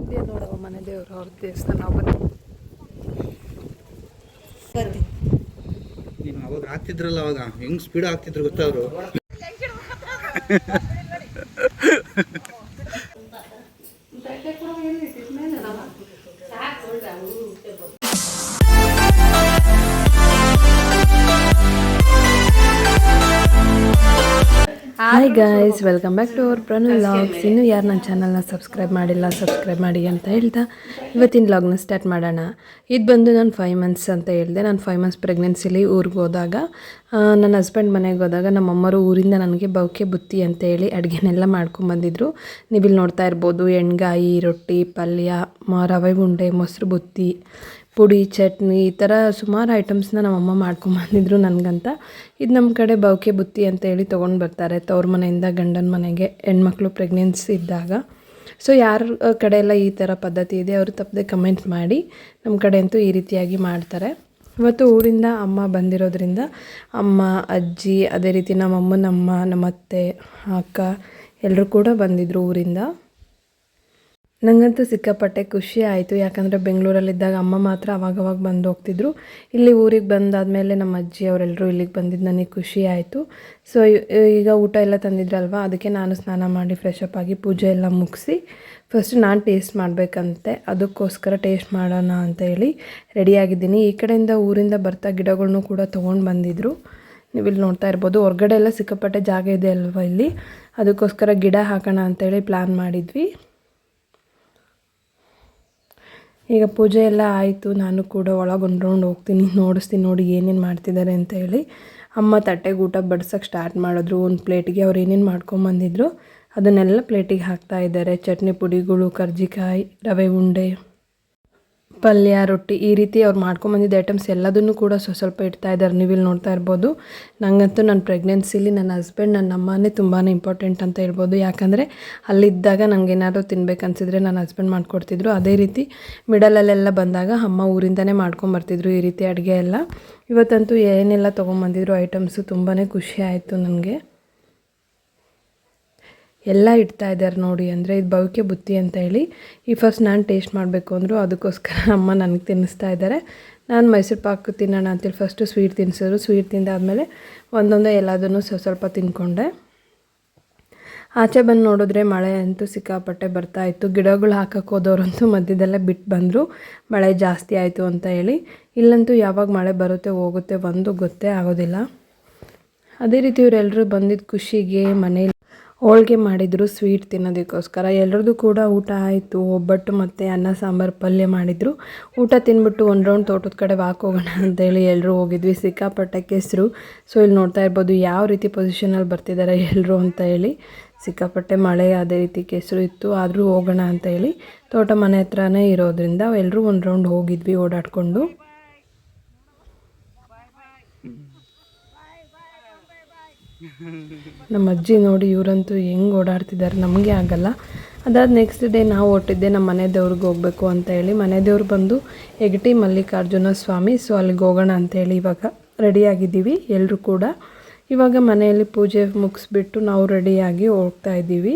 ಇದೇ ನೋಡವ ಮನೆ ದೇವರು ಅವ್ರ ದೇವಸ್ಥಾನ ನಾವು ಬರ್ರಿ. ನೀವು ಅವಾಗ ಆಗ್ತಿದ್ರಲ್ಲ ಅವಾಗ? ಹೆಂಗ್ ಸ್ಪೀಡ್ ಆಗ್ತಿದ್ರು ಗೊತ್ತಾ hi guys welcome back to our Pranu logs ಇನ್ನೂ ಯಾರು ನನ್ನ ಚಾನಲ್ನ ಸಬ್ಸ್ಕ್ರೈಬ್ ಮಾಡಿಲ್ಲ ಸಬ್ಸ್ಕ್ರೈಬ್ ಮಾಡಿ ಅಂತ ಹೇಳ್ತಾ, ಇವತ್ತಿನ ಲಾಗ್ನ ಸ್ಟಾರ್ಟ್ ಮಾಡೋಣ. ಇದು ಬಂದು ನಾನು ಫೈವ್ ಮಂತ್ಸ್ ಅಂತ ಹೇಳಿದೆ. ನಾನು ಫೈವ್ ಮಂತ್ಸ್ ಪ್ರೆಗ್ನೆನ್ಸಿಲಿ ಊರಿಗೆ ಹೋದಾಗ ನನ್ನ ಹಸ್ಬೆಂಡ್ ಮನೆಗೆ ಹೋದಾಗ ನಮ್ಮಮ್ಮರು ಊರಿಂದ ನನಗೆ ಬೌಕೆ ಬುತ್ತಿ ಅಂತ ಹೇಳಿ ಅಡುಗೆನೆಲ್ಲ ಮಾಡ್ಕೊಂಬಂದಿದ್ರು ಇಲ್ಲಿ ನೋಡ್ತಾ ಇರ್ಬೋದು, ಎಣ್ಗಾಯಿ, ರೊಟ್ಟಿ, ಪಲ್ಯ ರವೆ ಉಂಡೆ, ಮೊಸರು ಬುತ್ತಿ ಪುಡಿ, ಚಟ್ನಿ ಈ ಥರ ಸುಮಾರು ಐಟಮ್ಸ್ನ ನಮ್ಮಮ್ಮ ಮಾಡ್ಕೊಂಬಂದಿದ್ರು ನನಗಂತ. ಇದು ನಮ್ಮ ಕಡೆ ಬೌಕೆ ಬುತ್ತಿ ಅಂತ ಹೇಳಿ ತೊಗೊಂಡು ಬರ್ತಾರೆ ತವ್ರ ಮನೆಯಿಂದ ಗಂಡನ ಮನೆಗೆ, ಹೆಣ್ಮಕ್ಳು ಪ್ರೆಗ್ನೆನ್ಸಿ ಇದ್ದಾಗ. ಸೊ ಯಾರ ಕಡೆ ಎಲ್ಲ ಈ ಥರ ಪದ್ಧತಿ ಇದೆ ಅವರು ತಪ್ಪದೆ ಕಮೆಂಟ್ ಮಾಡಿ ನಮ್ಮ ಕಡೆ ಅಂತೂ ಈ ರೀತಿಯಾಗಿ ಮಾಡ್ತಾರೆ. ಇವತ್ತು ಊರಿಂದ ಅಮ್ಮ ಬಂದಿರೋದ್ರಿಂದ ಅಮ್ಮ, ಅಜ್ಜಿ, ಅದೇ ರೀತಿ ನಮ್ಮ ಅಮ್ಮನ ಅಮ್ಮ ನಮ್ಮ ಅತ್ತೆ ಅಕ್ಕ ಎಲ್ಲರೂ ಕೂಡ ಬಂದಿದ್ದರು ಊರಿಂದ. ನನಗಂತೂ ಸಿಕ್ಕಾಪಟ್ಟೆ ಖುಷಿ ಆಯಿತು. ಯಾಕಂದರೆ ಬೆಂಗಳೂರಲ್ಲಿದ್ದಾಗ ಅಮ್ಮ ಮಾತ್ರ ಅವಾಗವಾಗ ಬಂದು ಹೋಗ್ತಿದ್ರು. ಇಲ್ಲಿ ಊರಿಗೆ ಬಂದಾದಮೇಲೆ ನಮ್ಮ ಅಜ್ಜಿ ಅವರೆಲ್ಲರೂ ಇಲ್ಲಿಗೆ ಬಂದಿದ್ದು ನನಗೆ ಖುಷಿ ಆಯಿತು. ಸೊ ಈಗ ಊಟ ಎಲ್ಲ ತಂದಿದ್ರಲ್ವ? ಅದಕ್ಕೆ ನಾನು ಸ್ನಾನ ಮಾಡಿ ಫ್ರೆಶ್ ಅಪ್ ಆಗಿ ಪೂಜೆ ಎಲ್ಲ ಮುಗಿಸಿ ಫಸ್ಟ್ ನಾನು ಟೇಸ್ಟ್ ಮಾಡಬೇಕಂತೆ. ಅದಕ್ಕೋಸ್ಕರ ಟೇಸ್ಟ್ ಮಾಡೋಣ ಅಂತ ಹೇಳಿ ರೆಡಿಯಾಗಿದ್ದೀನಿ ಈ ಕಡೆಯಿಂದ ಊರಿಂದ ಬರ್ತಾ ಗಿಡಗಳ್ನೂ ಕೂಡ ತೊಗೊಂಡು ಬಂದಿದ್ದರು ನೀವು ಇಲ್ಲಿ ನೋಡ್ತಾ ಇರ್ಬೋದು, ಹೊರ್ಗಡೆ ಎಲ್ಲ ಸಿಕ್ಕಾಪಟ್ಟೆ ಜಾಗ ಇದೆ ಅಲ್ವಾ ಇಲ್ಲಿ? ಅದಕ್ಕೋಸ್ಕರ ಗಿಡ ಹಾಕೋಣ ಅಂತೇಳಿ ಪ್ಲ್ಯಾನ್ ಮಾಡಿದ್ವಿ. ಈಗ ಪೂಜೆ ಎಲ್ಲ ಆಯಿತು, ನಾನು ಕೂಡ ಒಳಗೊಂಡ್ರೊಂಡು ರೌಂಡ್ ಹೋಗ್ತೀನಿ, ನೋಡಿಸ್ತೀನಿ ನೋಡಿ ಏನೇನು ಮಾಡ್ತಿದ್ದಾರೆ ಅಂತ ಹೇಳಿ ಅಮ್ಮ ತಟ್ಟೆಗೆ ಊಟ ಬಡ್ಸೋಕ್ಕೆ ಸ್ಟಾರ್ಟ್ ಮಾಡಿದ್ರು. ಒಂದು ಪ್ಲೇಟಿಗೆ ಅವ್ರು ಏನೇನು ಮಾಡ್ಕೊಂಬಂದಿದ್ರು ಅದನ್ನೆಲ್ಲ ಪ್ಲೇಟಿಗೆ ಹಾಕ್ತಾ ಇದ್ದಾರೆ. ಚಟ್ನಿ ಪುಡಿಗಳು, ಕರ್ಜಿಕಾಯಿ, ರವೆ ಉಂಡೆ. ಪಲ್ಯ, ರೊಟ್ಟಿ ಈ ರೀತಿ ಅವ್ರು ಮಾಡ್ಕೊಂಬಂದಿದ್ದ ಐಟಮ್ಸ್ ಎಲ್ಲದನ್ನು ಕೂಡ ಸ್ವಲ್ಪ ಸ್ವಲ್ಪ ಇಡ್ತಾ ಇದ್ದಾರೆ. ನೀವು ಇಲ್ಲಿ ನೋಡ್ತಾ ಇರ್ಬೋದು. ನನಗಂತೂ ನನ್ನ ಪ್ರೆಗ್ನೆನ್ಸಿಲಿ ನನ್ನ ಹಸ್ಬೆಂಡ್ ನನ್ನ ಅಮ್ಮನೇ ತುಂಬಾ ಇಂಪಾರ್ಟೆಂಟ್ ಅಂತ ಹೇಳ್ಬೋದು. ಯಾಕಂದರೆ ಅಲ್ಲಿದ್ದಾಗ ನನಗೆ ಏನಾದರೂ ತಿನ್ಬೇಕು ಅನ್ಸಿದ್ರೆ ನನ್ನ ಹಸ್ಬೆಂಡ್ ಮಾಡಿಕೊಡ್ತಿದ್ರು. ಅದೇ ರೀತಿ ಮಿಡಲಲ್ಲೆಲ್ಲ ಬಂದಾಗ ಅಮ್ಮ ಊರಿಂದನೇ ಮಾಡ್ಕೊಂಬರ್ತಿದ್ರು ಈ ರೀತಿ ಅಡುಗೆ ಎಲ್ಲ. ಇವತ್ತಂತೂ ಏನೆಲ್ಲ ತೊಗೊಂಬಂದಿದ್ರು ಐಟಮ್ಸು ತುಂಬಾ ಖುಷಿ ಆಯಿತು ನನಗೆ. ಎಲ್ಲ ಇಡ್ತಾ ಇದ್ದಾರೆ ನೋಡಿ ಅಂದರೆ ಇದು ಬೌಕೆ ಬುತ್ತಿ ಅಂತ ಹೇಳಿ. ಈ ಫಸ್ಟ್ ನಾನು ಟೇಸ್ಟ್ ಮಾಡಬೇಕು ಅಂದರು ಅದಕ್ಕೋಸ್ಕರ ಅಮ್ಮ ನನಗೆ ತಿನ್ನಿಸ್ತಾ ಇದ್ದಾರೆ. ನಾನು ಮೈಸೂರು ಪಾಕ್ ತಿನ್ನೋಣ ಅಂತೇಳಿ ಫಸ್ಟು ಸ್ವೀಟ್ ತಿನ್ನಿಸಿದ್ರು ಸ್ವೀಟ್ ತಿಂದಾದಮೇಲೆ ಒಂದೊಂದೇ ಎಲ್ಲದನ್ನು ಸ್ವಲ್ಪ ಸ್ವಲ್ಪ ತಿನ್ಕೊಂಡೆ. ಆಚೆ ಬಂದು ನೋಡಿದ್ರೆ ಮಳೆ ಅಂತೂ ಸಿಕ್ಕಾಪಟ್ಟೆ ಬರ್ತಾ ಇತ್ತು. ಗಿಡಗಳು ಹಾಕಕ್ಕೆ ಹೋದವ್ರಂತೂ ಮಧ್ಯದಲ್ಲೇ ಬಿಟ್ಟು ಬಂದರು. ಮಳೆ ಜಾಸ್ತಿ ಆಯಿತು ಅಂತ ಹೇಳಿ. ಇಲ್ಲಂತೂ ಯಾವಾಗ ಮಳೆ ಬರುತ್ತೆ ಹೋಗುತ್ತೆ ಒಂದು ಗೊತ್ತೇ ಆಗೋದಿಲ್ಲ. ಅದೇ ರೀತಿ ಇವರೆಲ್ಲರೂ ಬಂದಿದ್ದ ಖುಷಿಗೆ ಮನೇಲಿ ಹೋಳ್ಗೆ ಮಾಡಿದರು ಸ್ವೀಟ್ ತಿನ್ನೋದಕ್ಕೋಸ್ಕರ. ಎಲ್ಲರದ್ದು ಕೂಡ ಊಟ ಆಯಿತು, ಒಬ್ಬಟ್ಟು ಮತ್ತು ಅನ್ನ ಸಾಂಬಾರು ಪಲ್ಯ ಮಾಡಿದರು. ಊಟ ತಿನ್ಬಿಟ್ಟು ಒಂದು ರೌಂಡ್ ತೋಟದ ಕಡೆ ವಾಕ್ ಹೋಗೋಣ ಅಂತೇಳಿ ಎಲ್ಲರೂ ಹೋಗಿದ್ವಿ. ಸಿಕ್ಕಾಪಟ್ಟೆ ಕೆಸರು. ಸೊ ಇಲ್ಲಿ ನೋಡ್ತಾ ಇರ್ಬೋದು ಯಾವ ರೀತಿ ಪೊಸಿಷನಲ್ಲಿ ಬರ್ತಿದ್ದಾರೆ ಎಲ್ಲರೂ ಅಂತ ಹೇಳಿ. ಸಿಕ್ಕಾಪಟ್ಟೆ ಮಳೆ ಅದೇ ರೀತಿ ಕೆಸರು ಇತ್ತು. ಆದರೂ ಹೋಗೋಣ ಅಂತ ಹೇಳಿ ತೋಟ ಮನೆ ಹತ್ರನೇ ಇರೋದ್ರಿಂದ ಎಲ್ಲರೂ ಒಂದು ರೌಂಡ್ ಹೋಗಿದ್ವಿ ಓಡಾಡಿಕೊಂಡು. ನಮ್ಮ ಅಜ್ಜಿ ನೋಡಿ ಇವರಂತೂ ಹೆಂಗೆ ಓಡಾಡ್ತಿದ್ದಾರೆ, ನಮಗೆ ಆಗಲ್ಲ. ಅದಾದ ನೆಕ್ಸ್ಟ್ ಡೇ ನಾವು ಹೊಟ್ಟಿದ್ದೆ ನಮ್ಮ ಮನೆ ದೇವ್ರಿಗೆ ಹೋಗಬೇಕು ಅಂತ ಹೇಳಿ. ಮನೆ ದೇವ್ರು ಬಂದು ಎಗಟಿ ಮಲ್ಲಿಕಾರ್ಜುನ ಸ್ವಾಮಿ, ಸೊ ಅಲ್ಲಿಗೆ ಹೋಗೋಣ ಅಂತೇಳಿ ಇವಾಗ ರೆಡಿಯಾಗಿದ್ದೀವಿ ಎಲ್ಲರೂ ಕೂಡ. ಇವಾಗ ಮನೆಯಲ್ಲಿ ಪೂಜೆ ಮುಗಿಸ್ಬಿಟ್ಟು ನಾವು ರೆಡಿಯಾಗಿ ಹೋಗ್ತಾ ಇದ್ದೀವಿ.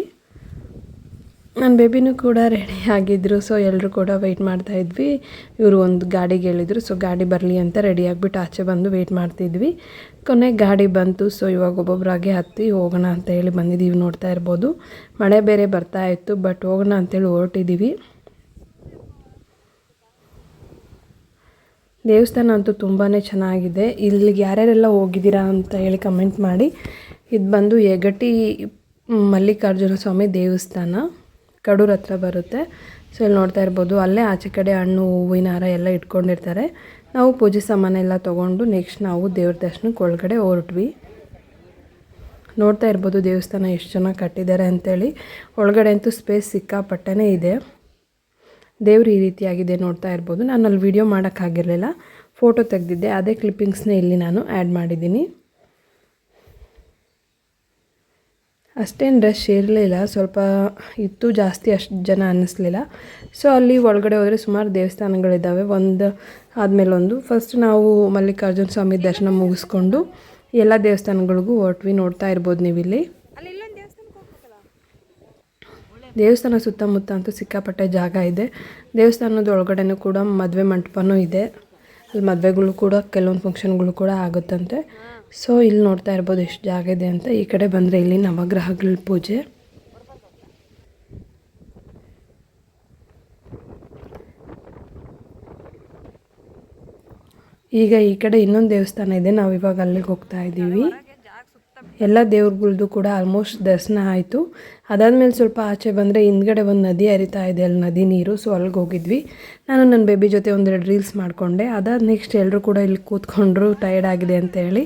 ನನ್ನ ಬೇಬಿನೂ ಕೂಡ ರೆಡಿ ಆಗಿದ್ದರು ಸೊ ಎಲ್ಲರೂ ಕೂಡ ವೆಯ್ಟ್ ಮಾಡ್ತಾ ಇದ್ವಿ. ಇವರು ಒಂದು ಗಾಡಿಗೆ ಹೇಳಿದರು ಸೊ ಗಾಡಿ ಬರಲಿ ಅಂತ ರೆಡಿ ಆಗಿಬಿಟ್ಟು ಆಚೆ ಬಂದು ವೆಯ್ಟ್ ಮಾಡ್ತಿದ್ವಿ ಕೊನೆಗೆ ಗಾಡಿ ಬಂತು ಸೊ ಇವಾಗ ಒಬ್ಬೊಬ್ಬರಾಗೆ ಹತ್ತಿ ಹೋಗೋಣ ಅಂತ ಹೇಳಿ ಬಂದಿದ್ದೀವಿ ನೋಡ್ತಾ ಇರ್ಬೋದು. ಮಳೆ ಬೇರೆ ಬರ್ತಾ ಇತ್ತು ಬಟ್ ಹೋಗೋಣ ಅಂತೇಳಿ ಹೊರಟಿದ್ದೀವಿ ದೇವಸ್ಥಾನ ಅಂತೂ ತುಂಬಾ ಚೆನ್ನಾಗಿದೆ. ಇಲ್ಲಿಗೆ ಯಾರ್ಯಾರೆಲ್ಲ ಹೋಗಿದ್ದೀರಾ ಅಂತ ಹೇಳಿ ಕಮೆಂಟ್ ಮಾಡಿ. ಇದು ಬಂದು ಯಗಟಿ ಮಲ್ಲಿಕಾರ್ಜುನ ಸ್ವಾಮಿ ದೇವಸ್ಥಾನ. ಕಡೂರ್ ಹತ್ರ ಬರುತ್ತೆ. ಸೊ ಇಲ್ಲಿ ನೋಡ್ತಾ ಇರ್ಬೋದು, ಅಲ್ಲೇ ಆಚೆ ಕಡೆ ಹಣ್ಣು, ಹೂವಿನ ಹಾರ ಎಲ್ಲ ಇಟ್ಕೊಂಡಿರ್ತಾರೆ. ನಾವು ಪೂಜೆ ಸಾಮಾನೆಲ್ಲ ತೊಗೊಂಡು ನೆಕ್ಸ್ಟ್ ನಾವು ದೇವ್ರ ದರ್ಶನಕ್ಕೆ ಒಳಗಡೆ ಹೊರಟ್ವಿ. ನೋಡ್ತಾ ಇರ್ಬೋದು ದೇವಸ್ಥಾನ ಎಷ್ಟು ಜನ ಕಟ್ಟಿದ್ದಾರೆ ಅಂಥೇಳಿ ಒಳಗಡೆ ಅಂತೂ ಸ್ಪೇಸ್ ಸಿಕ್ಕಾಪಟ್ಟೆನೇ ಇದೆ. ದೇವ್ರು ಈ ರೀತಿಯಾಗಿದೆ ನೋಡ್ತಾ ಇರ್ಬೋದು. ನಾನು ಅಲ್ಲಿ ವೀಡಿಯೋ ಮಾಡೋಕ್ಕಾಗಿರಲಿಲ್ಲ ಫೋಟೋ ತೆಗೆದಿದ್ದೆ. ಅದೇ ಕ್ಲಿಪ್ಪಿಂಗ್ಸ್ನೇ ಇಲ್ಲಿ ನಾನು ಆ್ಯಡ್ ಮಾಡಿದ್ದೀನಿ. ಅಷ್ಟೇನು ರಶ್ ಇರಲಿಲ್ಲ ಸ್ವಲ್ಪ ಇತ್ತು ಜಾಸ್ತಿ ಅಷ್ಟು ಜನ ಅನ್ನಿಸ್ಲಿಲ್ಲ. ಸೊ ಅಲ್ಲಿ ಒಳಗಡೆ ಹೋದರೆ ಸುಮಾರು ದೇವಸ್ಥಾನಗಳಿದ್ದಾವೆ ಒಂದು ಆದಮೇಲೆ ಒಂದು. ಫಸ್ಟ್ ನಾವು ಮಲ್ಲಿಕಾರ್ಜುನ ಸ್ವಾಮಿ ದರ್ಶನ ಮುಗಿಸ್ಕೊಂಡು ಎಲ್ಲ ದೇವಸ್ಥಾನಗಳಿಗೂ ಹೊರಟ್ವಿ. ನೋಡ್ತಾ ಇರ್ಬೋದು ನೀವು ಇಲ್ಲಿ ದೇವಸ್ಥಾನ ಸುತ್ತಮುತ್ತ ಅಂತೂ ಸಿಕ್ಕಾಪಟ್ಟೆ ಜಾಗ ಇದೆ. ದೇವಸ್ಥಾನದ ಒಳಗಡೆನೂ ಕೂಡ ಮದುವೆ ಮಂಟಪನೂ ಇದೆ. ಅಲ್ಲಿ ಮದುವೆಗಳು ಕೂಡ, ಕೆಲವೊಂದು ಫಂಕ್ಷನ್ಗಳು ಕೂಡ ಆಗುತ್ತಂತೆ. ಸೊ ಇಲ್ಲಿ ನೋಡ್ತಾ ಇರ್ಬೋದು ಎಷ್ಟು ಜಾಗ ಇದೆ ಅಂತ. ಈ ಕಡೆ ಬಂದರೆ ಇಲ್ಲಿ ನವಗ್ರಹಗಳ ಪೂಜೆ. ಈಗ ಈ ಕಡೆ ಇನ್ನೊಂದು ದೇವಸ್ಥಾನ ಇದೆ. ನಾವು ಇವಾಗ ಅಲ್ಲಿಗೆ ಹೋಗ್ತಾ ಇದ್ದೀವಿ ಎಲ್ಲ ದೇವ್ರಗಳ್ದು ಕೂಡ ಆಲ್ಮೋಸ್ಟ್ ದರ್ಶನ ಆಯಿತು. ಅದಾದಮೇಲೆ ಸ್ವಲ್ಪ ಆಚೆ ಬಂದರೆ ಹಿಂದ್ಗಡೆ ಒಂದು ನದಿ ಹರಿತಾ ಇದೆ, ಅಲ್ಲಿ ನದಿ ನೀರು ಸೊ ಅಲ್ಲಿಗೆ ಹೋಗಿದ್ವಿ. ನಾನು ನನ್ನ ಬೇಬಿ ಜೊತೆ ಒಂದೆರಡು ರೀಲ್ಸ್ ಮಾಡಿಕೊಂಡೆ. ಅದಾದ ನೆಕ್ಸ್ಟ್ ಎಲ್ಲರೂ ಕೂಡ ಇಲ್ಲಿ ಕೂತ್ಕೊಂಡ್ರು ಟಯರ್ಡ್ ಆಗಿದೆ ಅಂತ ಹೇಳಿ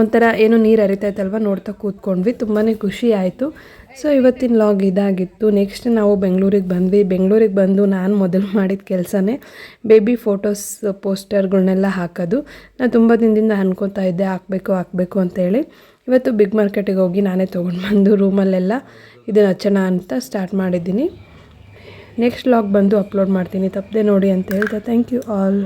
ಒಂಥರ ಏನೋ ನೀರು ಹರಿತೈತಲ್ವ ನೋಡ್ತಾ ಕೂತ್ಕೊಂಡ್ವಿ. ತುಂಬಾ ಖುಷಿ ಆಯಿತು. ಸೊ ಇವತ್ತಿನ ಲಾಗ್ ಇದಾಗಿತ್ತು. ನೆಕ್ಸ್ಟ್ ನಾವು ಬೆಂಗಳೂರಿಗೆ ಬಂದ್ವಿ. ಬೆಂಗಳೂರಿಗೆ ಬಂದು ನಾನು ಮೊದಲು ಮಾಡಿದ ಕೆಲಸನೇ ಬೇಬಿ ಫೋಟೋಸ್ ಪೋಸ್ಟರ್ಗಳನ್ನೆಲ್ಲ ಹಾಕೋದು. ನಾನು ತುಂಬ ದಿನದಿಂದ ಅನ್ಕೋತಾ ಇದ್ದೆ, ಹಾಕಬೇಕು ಹಾಕಬೇಕು ಅಂತೇಳಿ ಇವತ್ತು ಬಿಗ್ ಮಾರ್ಕೆಟಿಗೆ ಹೋಗಿ ನಾನೇ ತೊಗೊಂಡು ಬಂದು ರೂಮಲ್ಲೆಲ್ಲ ಇದನ್ನು ಹಚ್ಚೋಣ ಅಂತ ಸ್ಟಾರ್ಟ್ ಮಾಡಿದ್ದೀನಿ. ನೆಕ್ಸ್ಟ್ ಲಾಗ್ ಬಂದು ಅಪ್ಲೋಡ್ ಮಾಡ್ತೀನಿ. ತಪ್ಪದೆ ನೋಡಿ ಅಂತ ಹೇಳ್ತಾ ಥ್ಯಾಂಕ್ ಯು ಆಲ್